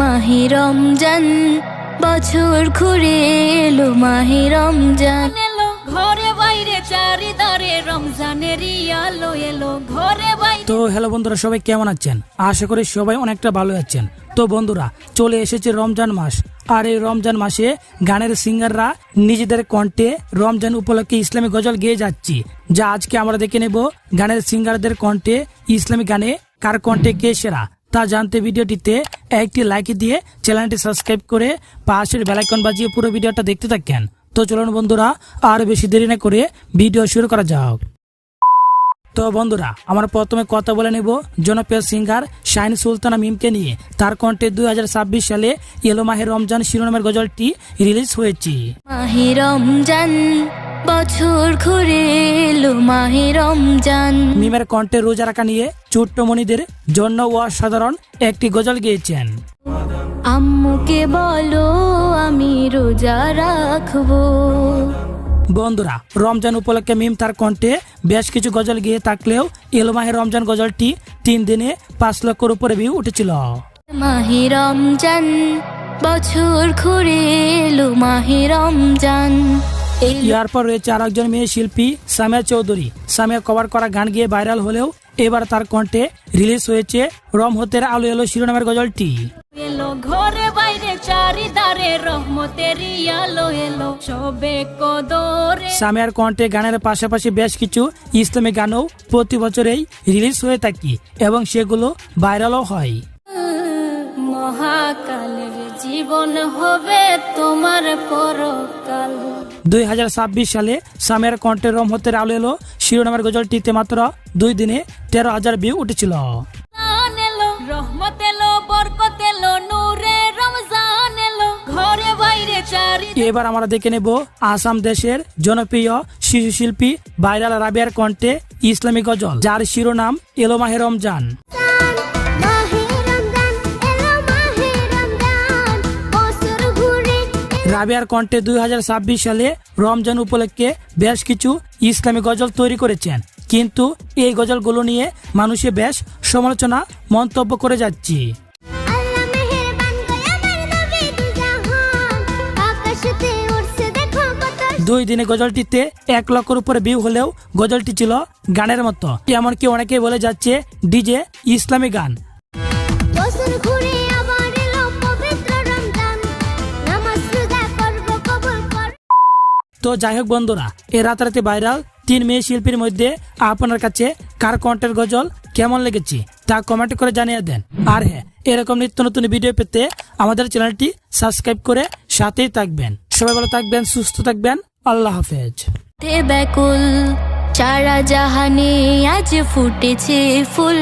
মাহি রমজান বছর ঘুরে এলো মাহি রমজান। এলো ঘরে বাইরে চারিদারে রমজানের আলো এলো ঘরে বাইরে। তো হ্যালো বন্ধুরা সবাই কেমন আছেন? আশা করি সবাই অনেকটা ভালো আছেন। তো বন্ধুরা চলে এসেছে রমজান মাস। আর এই রমজান মাসে গানের সিঙ্গাররা নিজেদের কণ্ঠে রমজান উপলক্ষে ইসলামী গজল গেয়ে যাচ্ছি। যা আজকে আমরা দেখে নেব গানের সিঙ্গারদের কণ্ঠে ইসলামী গানে কার কণ্ঠে কে সেরা তা জানতে ভিডিওটিতে একটি লাইক দিয়ে চ্যানেলটি সাবস্ক্রাইব করে পাশের বেলাইকন বাজিয়ে পুরো ভিডিওটা দেখতে থাকেন। তো চলুন বন্ধুরা, আর বেশি দেরি না করে ভিডিও শুরু করা যাক। তো বন্ধুরা, আমরা প্রথমে কথা বলে নেব জনপ্রিয় সিঙ্গার শাইন সুলতানা মিমকে নিয়ে। তার কণ্ঠে দুই হাজার ছাব্বিশ সালে এলো মাহের রমজান শিরোনামের গজলটি রিলিজ হয়েছে। মাহি রমজান বছর ঘুরে এলো মাহি রমজান। মিমের কণ্ঠে রোজা রাখা নিয়ে ছোট্টমণিদের জন্য অসাধারণ একটি গজল গেয়েছেন। আম্মুকে বলো আমি রোজা রাখব। বন্ধুরা রমজান উপলক্ষে মিম তার কণ্ঠে বেশ কিছু গজল গিয়ে থাকলেও এলো মাহের রমজান গজলটি তিন দিনে পাঁচ লক্ষর উপরে ভিউ উঠেছিল। মাহি রমজান বছর ঘুরে এলো মাহি রমজান। এরপর রয়েছে আর একজন মেয়ে শিল্পী সামিয়া চৌধুরী। সামিয়া কভার করা গান গিয়ে ভাইরাল হলেও এবার তার কণ্ঠে রিলিজ হয়েছে রম হতের আলো এলো শিরোনামের গজলটি। এলো ঘরে বাইরে চারিদারে রহমতের আলো এলো সবে কদরে। সামিয়ার কণ্ঠে গানের পাশাপাশি বেশ কিছু ইসলামী গানও প্রতি বছরেই রিলিজ হয়ে থাকে এবং সেগুলো ভাইরালও হয়। মহাকালের জীবন হবে তোমার পরকাল। দুই সালে সামিয়ার কণ্ঠে রম হতের আলো এলো। শিরোনামের গজলটিতে মাত্র দুই দিনে তেরো হাজার ভিউ উঠেছিল। এবার আমরা দেখে নেব আসাম দেশের জনপ্রিয় শিশু শিল্পী ভাইরাল রাবিয়ার কণ্ঠে ইসলামী গজল যার শিরোনাম এলো মাহে রমজান। রাবিয়ার কণ্ঠে দু হাজার ছাব্বিশ সালে রমজান উপলক্ষে বেশ কিছু ইসলামী গজল তৈরি করেছেন। কিন্তু এই গজলগুলো নিয়ে মানুষে বেশ সমালোচনা মন্তব্য করে যাচ্ছে। দুই দিনে গজলটিতে এক লক্ষের উপরে ভিউ হলেও গজলটি ছিল গানের মতো। এমনকি অনেকে বলে যাচ্ছে ডিজে ইসলামী গান। তো যাই হোক বন্ধুরা এ রাতারাতি ভাইরাল তিন মেয়ে শিল্পীর মধ্যে আপনার কাছে কার কন্টেন্ট গজল কেমন লেগেছে তা কমেন্ট করে জানিয়ে দেন। আর হ্যাঁ এরকম নিত্য নতুন ভিডিও পেতে আমাদের চ্যানেলটি সাবস্ক্রাইব করে সাথেই থাকবেন। সবাই ভালো থাকবেন, সুস্থ থাকবেন, আল্লাহ হাফেজ। সারা জাহানে আজ ফুটেছে ফুল।